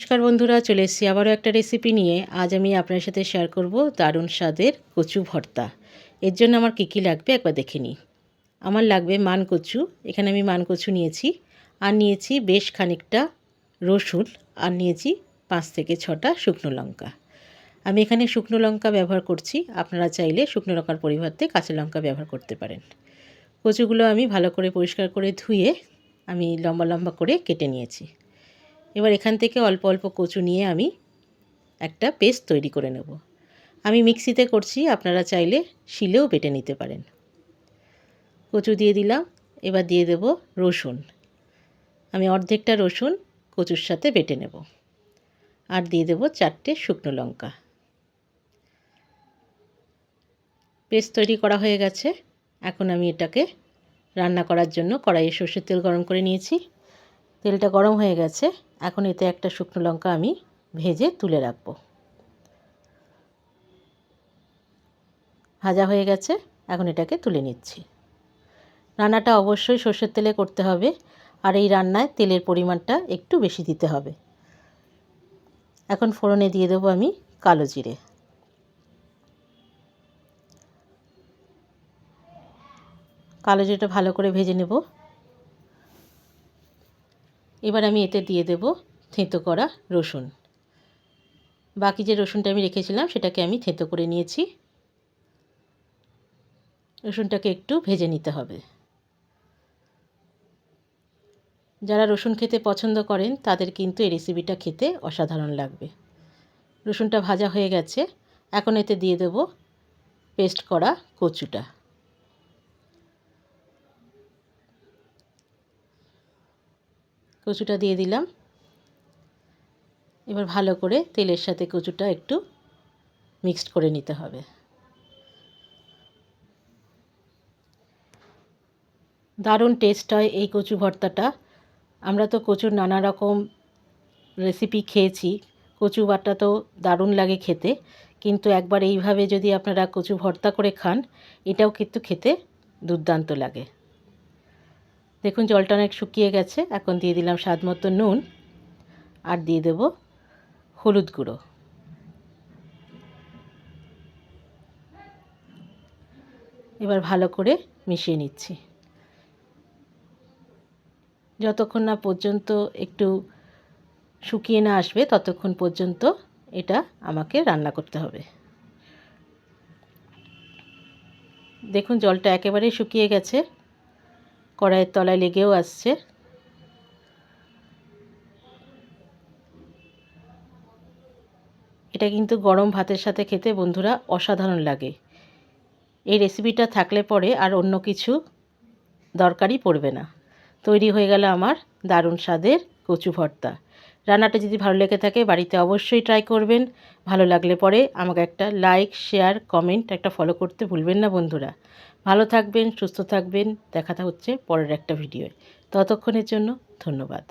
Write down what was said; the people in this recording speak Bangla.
নমস্কার বন্ধুরা, চলে এসেছি আবারও একটা রেসিপি নিয়ে। আজ আমি আপনার সাথে শেয়ার করব দারুণ স্বাদের কচু ভর্তা। এর জন্য আমার কী কী লাগবে একবার দেখে নিই। আমার লাগবে মান কচু, এখানে আমি মান কচু নিয়েছি। আর নিয়েছি বেশ খানিকটা রসুন, আর নিয়েছি পাঁচ থেকে ছটা শুকনো লঙ্কা। আমি এখানে শুকনো লঙ্কা ব্যবহার করছি, আপনারা চাইলে শুকনো লঙ্কার পরিবর্তে কাঁচা লঙ্কা ব্যবহার করতে পারেন। কচুগুলো আমি ভালো করে পরিষ্কার করে ধুয়ে আমি লম্বা লম্বা করে কেটে নিয়েছি। এবার এখান থেকে অল্প অল্প কচু নিয়ে আমি একটা পেস্ট তৈরি করে নেব। আমি মিক্সিতে করছি, আপনারা চাইলে শিলেও বেটে নিতে পারেন। কচু দিয়ে দিলাম, এবার দিয়ে দেব রসুন। আমি অর্ধেকটা রসুন কচুর সাথে বেটে নেব। আর দিয়ে দেব চারটে শুকনো লঙ্কা। পেস্ট তৈরি করা হয়ে গেছে। এখন আমি এটাকে রান্না করার জন্য কড়াইয়ে সর্ষের তেল গরম করে নিয়েছি। তেলটা গরম হয়ে গেছে। এখন এতে একটা শুকনো লঙ্কা আমি ভেজে তুলে রাখব। ভাজা হয়ে গেছে, এখন এটাকে তুলে নিচ্ছি। রান্নাটা অবশ্যই সর্ষের তেলে করতে হবে, আর এই রান্নায় তেলের পরিমাণটা একটু বেশি দিতে হবে। এখন ফোড়নে দিয়ে দেবো আমি কালো জিরে। কালো জিরেটা ভালো করে ভেজে নেব। এবার আমি এতে দিয়ে দেব থেঁতো করা রসুন। বাকি যে রসুনটা আমি রেখেছিলাম, সেটাকে আমি থেঁতো করে নিয়েছি। রসুনটাকে একটু ভেজে নিতে হবে। যারা রসুন খেতে পছন্দ করেন, তাদের কিন্তু এই রেসিপিটা খেতে অসাধারণ লাগবে। রসুনটা ভাজা হয়ে গেছে। এখন এতে দিয়ে দেব পেস্ট করা কচুটা। কচুটা দিয়ে দিলাম। এবার ভালো করে তেলের সাথে কচুটা একটু মিক্সড করে নিতে হবে। দারুণ টেস্ট হয় এই কচু ভর্তাটা। আমরা তো কচুর নানা রকম রেসিপি খেয়েছি। কচু বাটা তো দারুণ লাগে খেতে। কিন্তু একবার এইভাবে যদি আপনারা কচু ভর্তা করে খান, এটাও কিন্তু খেতে দুর্দান্ত লাগে। দেখুন, জলটা অনেক শুকিয়ে গেছে। এখন দিয়ে দিলাম স্বাদ মতো নুন আর দিয়ে দেব হলুদ গুঁড়ো। এবার ভালো করে মিশিয়ে নিচ্ছি। যতক্ষণ না পর্যন্ত একটু শুকিয়ে না আসবে, ততক্ষণ পর্যন্ত এটা আমাকে রান্না করতে হবে। দেখুন, জলটা একেবারেই শুকিয়ে গেছে। কড়াইয়ের তলায় লেগেও আসছে। এটা কিন্তু গরম ভাতের সাথে খেতে বন্ধুরা অসাধারণ লাগে। এই রেসিপিটা থাকলে পরে আর অন্য কিছু দরকারই পড়বে না। তৈরি হয়ে গেল আমার দারুণ স্বাদের কচু ভর্তা। রান্নাটা যদি ভালো লেগে থাকে বাড়িতে অবশ্যই ট্রাই করবেন। ভালো লাগলে পরে আমাকে একটা লাইক শেয়ার কমেন্ট একটা ফলো করতে ভুলবেন না বন্ধুরা। ভালো থাকবেন, সুস্থ থাকবেন। দেখা হচ্ছে পরের একটা ভিডিও ততক্ষণের জন্য ধন্যবাদ।